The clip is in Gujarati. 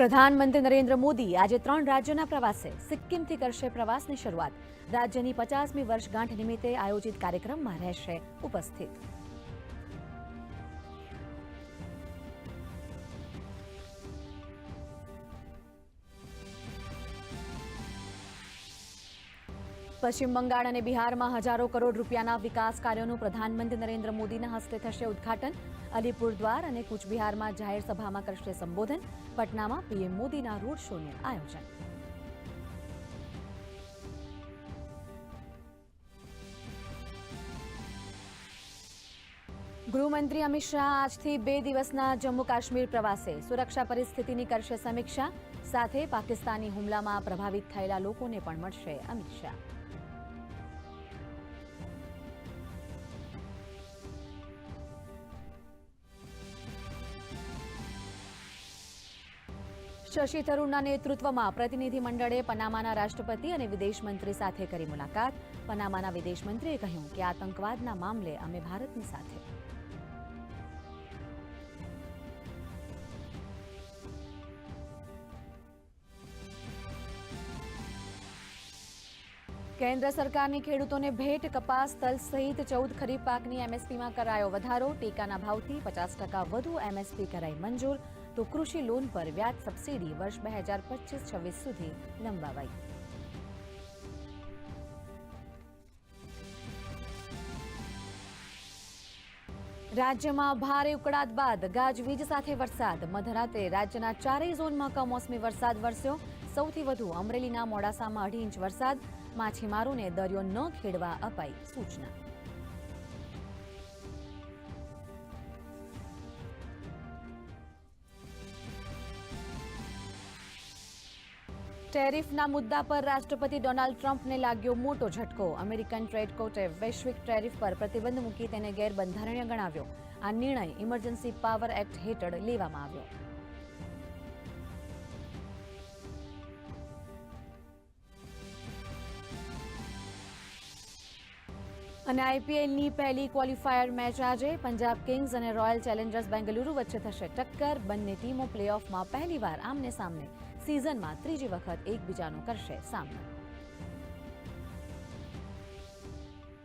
પ્રધાનમંત્રી નરેન્દ્ર મોદી આજે ત્રણ રાજ્યોના પ્રવાસે સિક્કિમથી કરશે પ્રવાસની શરૂઆત. રાજ્યની પચાસમી વર્ષગાંઠ નિમિત્તે આયોજિત કાર્યક્રમમાં રહેશે ઉપસ્થિત. પશ્ચિમ બંગાળ અને બિહારમાં હજારો કરોડ રૂપિયાના વિકાસ કાર્યોનું પ્રધાનમંત્રી નરેન્દ્ર મોદીના હસ્તે થશે ઉદ્ઘાટન. અલીપુરદ્વાર અને કૂચબિહારમાં જાહેર સભામાં કરશે સંબોધન. પટનામાં પીએમ મોદીના રોડ શોનું આયોજન. ગૃહમંત્રી અમિત શાહ આજથી બે દિવસના જમ્મુ કાશ્મીર પ્રવાસે. સુરક્ષા પરિસ્થિતિની કરશે સમીક્ષા. સાથે પાકિસ્તાની હુમલામાં પ્રભાવિત થયેલા લોકોને પણ મળશે અમિત શાહ. શશી થરૂરના નેતૃત્વમાં પ્રતિનિધિ પનામાના રાષ્ટ્રપતિ અને વિદેશ સાથે કરી મુલાકાત. પનામાના વિદેશ કહ્યું કે આતંકવાદના મામલે અમે ભારતની સાથે. કેન્દ્ર સરકારની ખેડૂતોને ભેટ, કપાસ, તલ સહિત ચૌદ ખરીફ પાકની એમએસપીમાં કરાયો વધારો. ટેકાના ભાવથી પચાસ ટકા વધુ એમએસપી કરાઈ મંજૂર. તો કૃષિ લોન પર વ્યાજ સબસિડી વર્ષ બે હજાર પચીસ છવ્વીસ સુધી લંબાવાઈ. રાજ્યમાં ભારે ઉકળાટ બાદ ગાજવીજ સાથે વરસાદ. મધરાતે રાજ્યના ચારેય ઝોનમાં કમોસમી વરસાદ વરસ્યો. સૌથી વધુ અમરેલીના મોડાસામાં અઢી ઇંચ વરસાદ. માછીમારોને દરિયો ન ખેડવા અપાઈ સૂચના. ટેરિફના મુદ્દા પર રાષ્ટ્રપતિ ડોનાલ્ડ ટ્રમ્પને લાગ્યો મોટો ઝટકો. અમેરિકન ટ્રેડ કોર્ટે વૈશ્વિક ટેરિફ પર પ્રતિબંધ મૂકી તેને ગેરબંધારણીય ગણાવ્યો. આ નિર્ણય ઇમરજન્સી પાવર એક્ટ હેઠળ લેવામાં આવ્યો. અને આઈપીએલની પહેલી ક્વોલિફાયર મેચ આજે પંજાબ કિંગ્સ અને રોયલ ચેલેન્જર્સ બેંગલુરુ વચ્ચે થશે ટક્કર. બંને ટીમો પ્લેઓફમાં પહેલીવાર આમને સામને. સિઝનમાં ત્રીજી વખત એકબીજાનો કરશે સામનો.